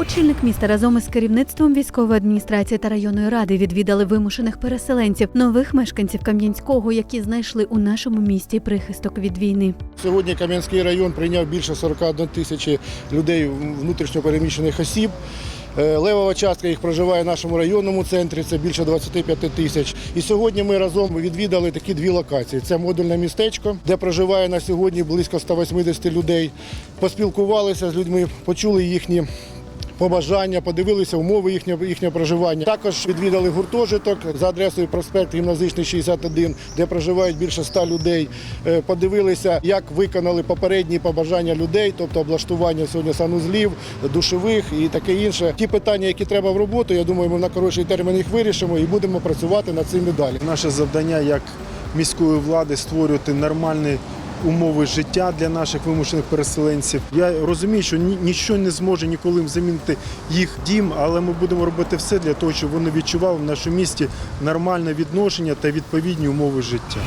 Очільник міста разом із керівництвом військової адміністрації та районної ради відвідали вимушених переселенців, нових мешканців Кам'янського, які знайшли у нашому місті прихисток від війни. Сьогодні Кам'янський район прийняв більше 41 тисячі людей внутрішньо переміщених осіб. Е, Левова частка їх проживає в нашому районному центрі, це більше 25 тисяч. І сьогодні ми разом відвідали такі дві локації. Це модульне містечко, де проживає на сьогодні близько 180 людей. Поспілкувалися з людьми, почули їхні побажання, подивилися умови їхнього, їхнього проживання. Також відвідали гуртожиток за адресою проспект Гімназичний 61, де проживають більше 100 людей. Е, Подивилися, як виконали попередні побажання людей, тобто облаштування сьогодні санузлів, душових і таке інше. Ті питання, які треба в роботу, я думаю, ми на коротший термін їх вирішимо і будемо працювати над цим і далі. Наше завдання як міської влади створювати нормальні умови життя для наших вимушених переселенців. Я розумію, що нічого не зможе ніколи замінити їх дім, але ми будемо робити все для того, щоб вони відчували в нашому місті нормальне відношення та відповідні умови життя.